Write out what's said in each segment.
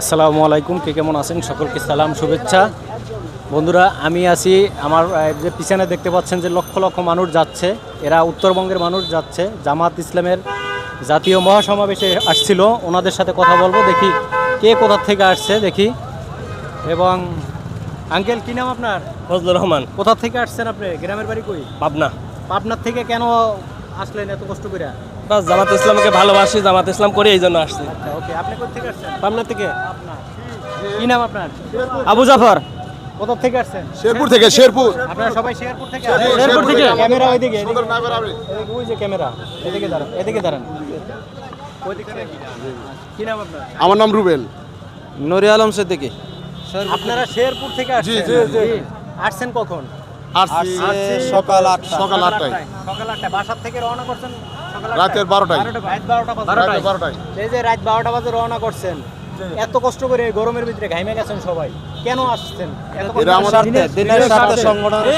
আসসালামু আলাইকুম কে কেমন আছেন? সকলকে সালাম শুভেচ্ছা। বন্ধুরা আমি আছি আমার যে পিছনে দেখতে পাচ্ছেন যে লক্ষ লক্ষ মানুষ যাচ্ছে এরা উত্তরবঙ্গের মানুষ যাচ্ছে। জামাত ইসলামের জাতীয় মহাসমাবেশে আসছিল ওনাদের সাথে কথা বলব দেখি কে কোথার থেকে আসছে দেখি। এবং আঙ্কেল কি নাম আপনার? ফজলুর রহমান। কোথা থেকে আসছেন আপনি? গ্রামের বাড়ি কই? পাবনা। পাবনার থেকে কেন আসলেন এত কষ্ট করে? বাস জামাত ইসলামকে ভালোবাসি জামাত ইসলাম করে এই জন্য আসছি। আচ্ছা ওকে আপনি কোথা থেকে আসছেন? পাবনা থেকে। কি নাম আপনার? আবু জাফর। কোথা থেকে আসছেন? শেরপুর থেকে শেরপুর। আপনারা সবাই শেরপুর থেকে জি, শেরপুর থেকে। ক্যামেরা ওইদিকে এদিকে সুন্দর নামের আবি। এদিকে ওই যে ক্যামেরা এদিকে দাঁড়ান এদিকে দাঁড়ান। ওই দিক থেকে। কি নাম আপনার? আমার নাম রুবেল। নুরি আলম সিদ্দিকি। আপনারা শেরপুর থেকে আসছেন? জি, জি। আসছেন কখন? আসছি সকাল আটটা সকাল আটটায় সকাল থেকে রওনা করছেন? সকাল আটটায়? রাতের বারোটায়। এই যে রাত বারোটা বাজে রওনা করছেন এত কষ্ট করে গরমের ভিতরে ঘাইমে গেছেন সবাই কেন আসছেন? স্বার্থে সংগঠনের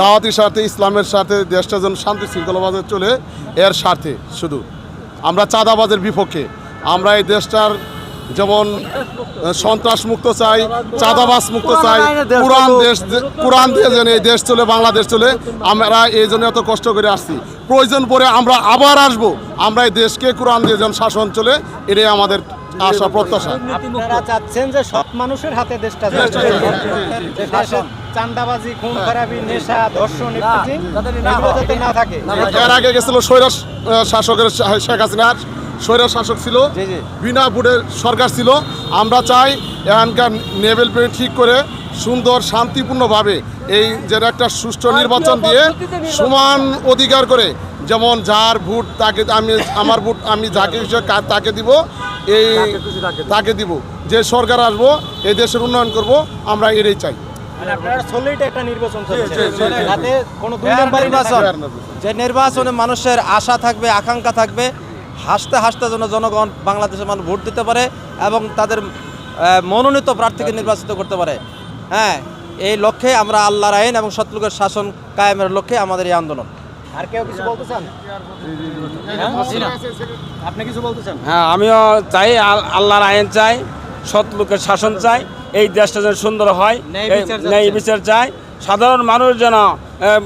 দাওয়াতির সাথে ইসলামের সাথে দেশটা যেন শান্তি শৃঙ্খলাবাজে চলে এর স্বার্থে শুধু। আমরা চাঁদাবাজের বিপক্ষে আমরা এই দেশটার যেমন সন্ত্রাস মুক্ত চাই চাঁদাবাস মুক্ত চাই কোরআন দেশ কোরআন দিয়ে যেন এই দেশ চলে বাংলাদেশ চলে আমরা এই জন্য এত কষ্ট করে আসছি। প্রয়োজন পড়ে আমরা আবার আসব। আমরা এই দেশকে কোরআন দিয়ে যেন শাসন চলে এটাই আমাদের আশা প্রত্যাশা। আপনারা চাচ্ছেন যে সব মানুষের হাতে দেশটা চান্দাবাজি খুন খারাপি নেশা ধর্ষণ যাতে না থাকে। এর আগে গেছিল স্বৈরাস শাসকের শেখ হাসিনার স্বৈরাস শাসক ছিল। বিনা ভোটের সরকার ছিল। আমরা চাই এখানকার নেভেল প্লেট ঠিক করে সুন্দর শান্তিপূর্ণভাবে এই যেন একটা সুষ্ঠু নির্বাচন দিয়ে সমান অধিকার করে যেমন যার ভোট তাকে আমি আমার ভোট আমি যাকে তাকে দিব এই তাকে দিব। যে সরকার আসব এই দেশের উন্নয়ন করব আমরা এটাই চাই। মানে। যে নির্বাচনে মানুষের আশা থাকবে আকাঙ্ক্ষা থাকবে হাসতে হাসতে যেন জনগণ বাংলাদেশের মানুষ ভোট দিতে পারে এবং তাদের মনোনীত প্রার্থীকে নির্বাচিত করতে পারে। হ্যাঁ এই লক্ষ্যে আমরা আল্লাহর আইন এবং শত্রুকের শাসন কায়েমের লক্ষ্যে আমাদের এই আন্দোলন। আর কেউ কিছু বলতে চান? হ্যাঁ? আপনি কিছু বলতে চান? হ্যাঁ আমিও চাই আল- আল্লাহর আইন চাই লোকের শাসন চাই এই দেশটা যেন সুন্দর হয় ন্যায় এই- বিচার চাই। সাধারণ মানুষ যেন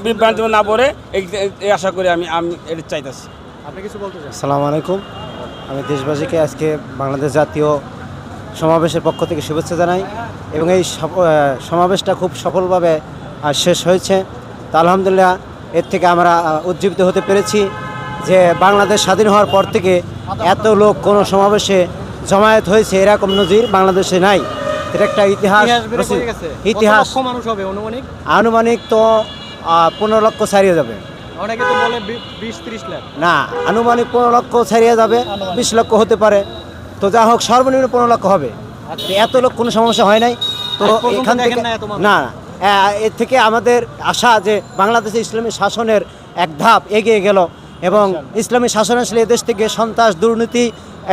বিভ্রান্তি না পড়ে এই এই আশা করি আমি আমি এটা চাইতেছি। আপনি কিছু বলতে চান? আসসালামু আলাইকুম। আমি দেশবাসীকে আজকে বাংলাদেশ জাতীয় সমাবেশের পক্ষ থেকে শুভেচ্ছা জানাই এবং এই সমাবেশটা খুব সফলভাবে শেষ হয়েছে। তা আলহামদুলিল্লাহ এর থেকে আমরা উজ্জীবিত হতে পেরেছি যে বাংলাদেশ স্বাধীন হওয়ার পর থেকে এত লোক কোনো সমাবেশে জমায়েত হয়েছে এরকম নজির বাংলাদেশে নাই। এটা একটা ইতিহাস ইতিহাস আনুমানিক তো পনেরো লক্ষ ছাড়িয়ে যাবে। অনেকে তো বলে বিশ ত্রিশ লাখ। না আনুমানিক পনেরো লক্ষ ছাড়িয়ে যাবে বিশ লক্ষ হতে পারে। তো যা হোক সর্বনিম্ন পনেরো লক্ষ হবে। এত লোক কোনো সমস্যা হয় নাই। তো এখান থেকে না এর থেকে আমাদের আশা যে বাংলাদেশে ইসলামী শাসনের এক ধাপ এগিয়ে গেল এবং ইসলামী শাসন আসলে এদেশ থেকে সন্ত্রাস দুর্নীতি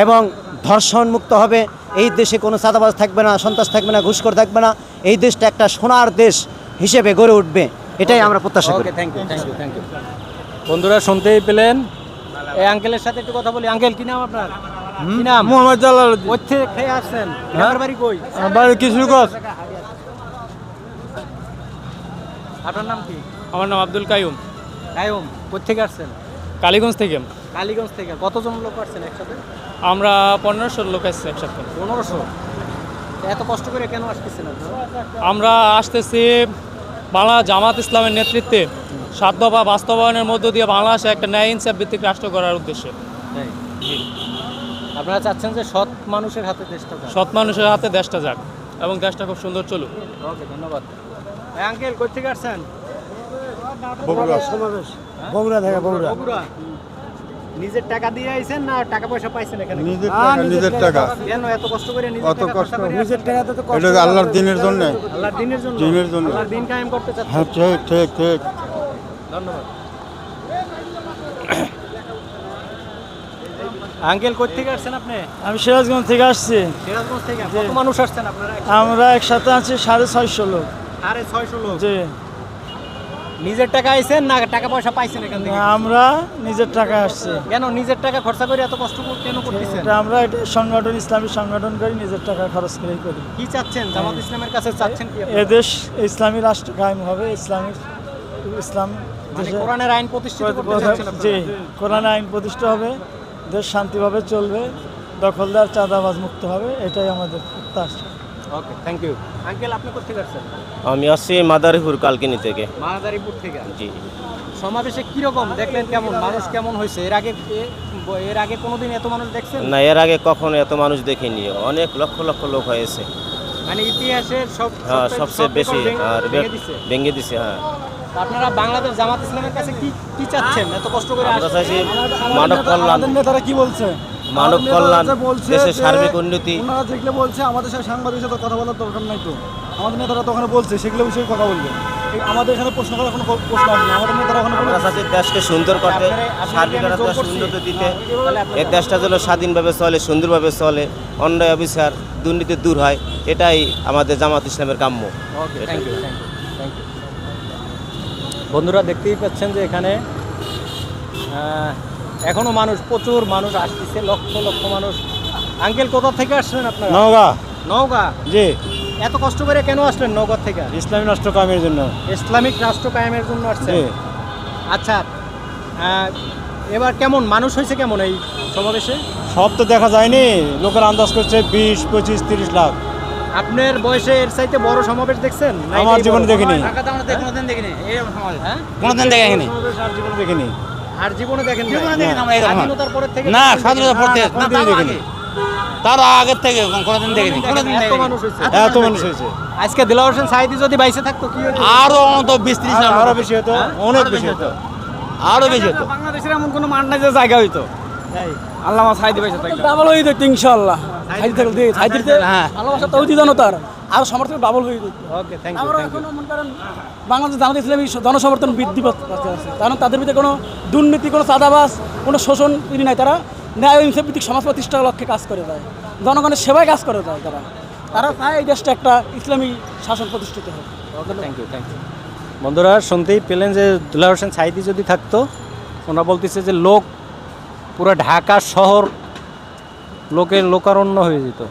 এবং ধর্ষণ মুক্ত হবে। এই দেশে কোনো চাঁদাবাজ থাকবে না সন্ত্রাস থাকবে না ঘুষখোর থাকবে না। এই দেশটা একটা সোনার দেশ হিসেবে গড়ে উঠবে। এটাই আমরা প্রত্যাশা করি। Thank you thank you thank you বন্ধুরা শুনতেই পেলেন? এই আঙ্কেলের সাথে একটু কথা বলি। আঙ্কেল কি নাম আপনার? কি নাম? মোহাম্মদ জালাল ওই থেকে খেয়ে আসছেন গ্রামের বাড়ি কই? বাড়ি কিশোরগঞ্জ। আপনার নাম কি? আমার নাম আব্দুল কাইম কায়ুম কোথা থেকে আসছেন? কালীগঞ্জ থেকে। কালীগঞ্জ থেকে। কতজন লোক আসছেন একসাথে? আমরা পনেরোশো লোক আসছি একসাথে। পনেরোশো? এত কষ্ট করে কেন আসতেছেন আপনারা? আমরা আসতেছি বাংলা জামাত ইসলামের নেতৃত্বে সাত দফা বাস্তবায়নের মধ্য দিয়ে বাংলাদেশে একটা ন্যায় ইনসাফ ভিত্তিক রাষ্ট্র করার উদ্দেশ্যে। আপনারা চাচ্ছেন যে সৎ মানুষের হাতে দেশটা যাক। সৎ মানুষের হাতে দেশটা যাক এবং দেশটা খুব সুন্দর চলুক। ওকে ধন্যবাদ। এই আঙ্কেল কোথা থেকে আসছেন? বগুড়া থেকে বগুড়া। বগুড়া। নিজের টাকা দিয়ে আইছেন না টাকা পয়সা পাইছেন এখানে? নিজের টাকা নিজের টাকা। কেন এত কষ্ট করে নিজের অত কষ্ট। নিজের টাকা তো কষ্ট এটা আল্লাহর দিনের জন্য। আল্লাহর দিনের জন্য? দিনের জন্য। আল্লাহর দিন কায়েম করতে চাচ্ছেন? হ্যাঁ ঠিক ঠিক ঠিক। ধন্যবাদ। আঙ্কেল কোথা থেকে আসছেন আপনি? আমি সিরাজগঞ্জ থেকে আসছি। সিরাজগঞ্জ থেকে? কত মানুষ আসছেন আপনারা? আমরা একসাথে আছি সাড়ে ছয়শো লোক। সাড়ে ছয়শো লোক? যে নিজের টাকা আইছেন না টাকা পয়সা পাইছেন এখান থেকে? আমরা নিজের টাকা আসছে। কেন নিজের টাকা খরচা করে এত কষ্ট করে কেন করতেছেন? আমরা এটা সংগঠন ইসলামী সংগঠন করি নিজের টাকা খরচ করেই করি। কি চাচ্ছেন? জামাত ইসলামের কাছে চাচ্ছেন কি এদেশ ইসলামী রাষ্ট্র কায়েম হবে ইসলামী ইসলাম মানে কোরআনের আইন প্রতিষ্ঠিত করতে চাচ্ছেন জি কোরআন আইন প্রতিষ্ঠা হবে দেশ শান্তিভাবে চলবে দখলদার চাঁদাবাজ মুক্ত হবে এটাই আমাদের প্রত্যাশা। ওকে থ্যাংক ইউ আঙ্কেল আপনি কোথেকে আসছেন? আমি আসছি মাদারীপুর কালকিনি থেকে। মাদারীপুর থেকে? জি। সমাবেশে কি রকম দেখলেন কেমন? মানুষ কেমন হয়েছে? এর আগে এর আগে কোনোদিন এত মানুষ দেখছেন? না এর আগে কখনো এত মানুষ দেখিনি। অনেক লক্ষ লক্ষ লোক হয়েছে। মানে ইতিহাসের সব হ্যাঁ সবচেয়ে- বেশি আর ভেঙে দিছে। হ্যাঁ। আপনারা বাংলাদেশ জামাত ইসলামের কাছে কি কি চাচ্ছেন? এত কষ্ট করে আমরা? চাইছি মানব কল্যাণ। নেতারা কি বলছে? মানব কল্যাণ দেশের সার্বিক উন্নতি। ওনারা যেগুলো বলছে আমাদের সাথে সাংবাদিকের সাথে কথা বলার দরকার নাই তো। আমাদের নেতারা তো ওখানে বলছে সেগুলো বিষয়ে কথা বলবে। আমাদের এখানে প্রশ্ন করার কোনো প্রশ্ন আসে না। আমাদের নেতারা ওখানে আমরা চাচ্ছি দেশকে সুন্দর করতে সার্বিক? উন্নত দিতে। এই দেশটা যেন স্বাধীনভাবে চলে সুন্দরভাবে চলে অন্যায় অবিচার দুর্নীতি দূর হয় এটাই আমাদের জামাত ইসলামের কাম্য। বন্ধুরা দেখতেই পাচ্ছেন যে এখানে এখনও মানুষ প্রচুর মানুষ আসতেছে লক্ষ লক্ষ মানুষ। আঙ্কেল কোথা থেকে আসছেন আপনারা? নওগাঁ। নওগাঁ? জি। এত কষ্ট করে কেন আসলেন নওগাঁ থেকে? ইসলামী রাষ্ট্র কায়েমের জন্য। ইসলামিক রাষ্ট্র কায়েমের জন্য আসছেন? আচ্ছা এবার কেমন মানুষ হয়েছে কেমন এই সমাবেশে? সব তো দেখা যায়নি। লোকের আন্দাজ করছে বিশ পঁচিশ তিরিশ লাখ। আপনার বয়সে এর চাইতে বড় সমাবেশ দেখছেন? আমার জীবনে? দেখিনি। কোনোদিন দেখিনি। হ্যাঁ? কোনোদিন দেখিনি জীবনে দেখিনি আর জীবনে দেখেন জীবনে দেখেন আমরা এরকম। স্বাধীনতার পরে থেকে না স্বাধীনতার কোনোদিন দেখিনি। আগে। আগের থেকে কোনোদিন দেখিনি। কোনোদিন এত মানুষ হয়েছে। এত মানুষ হয়েছে। আজকে দিলাওয়ার হোসেন সাইদি যদি বাইসে থাকতো কি হতো? আরও অন্তত বিশ ত্রিশ আরো- বেশি হতো? অনেক বেশি হতো। আরও বেশি হতো। বাংলাদেশের এমন কোনো নাই যে জায়গা হইতো? আল্লাহ সাইদি পয়সা থাকতো ডাবল হয়ে যেত ইনশাআল্লাহ। সাইদি থাকলে সাইদি হ্যাঁ। তৌদি জনতার। আর সমর্থন ডাবল হয়ে ওকে থ্যাংক ইউ আমরা এখন মনে করেন বাংলাদেশ জামাত ইসলামী জনসমর্থন বৃদ্ধি পাচ্ছে কারণ তাদের ভিতরে কোনো দুর্নীতি কোনো চাঁদাবাস কোনো শোষণ ইনি নাই। তারা ন্যায় ও ইনসাফ ভিত্তিক সমাজ প্রতিষ্ঠার লক্ষ্যে কাজ করে যায়। জনগণের সেবায় কাজ করে যায় তারা। তারা চায় এই দেশটা একটা ইসলামী শাসন প্রতিষ্ঠিত হোক। Okay thank you thank you বন্ধুরা শুনতেই পেলেন যে দুলা হোসেন সাইদি যদি থাকতো ওনারা বলতেছে যে লোক পুরো ঢাকা শহর লোকের লোকারণ্য হয়ে যেত।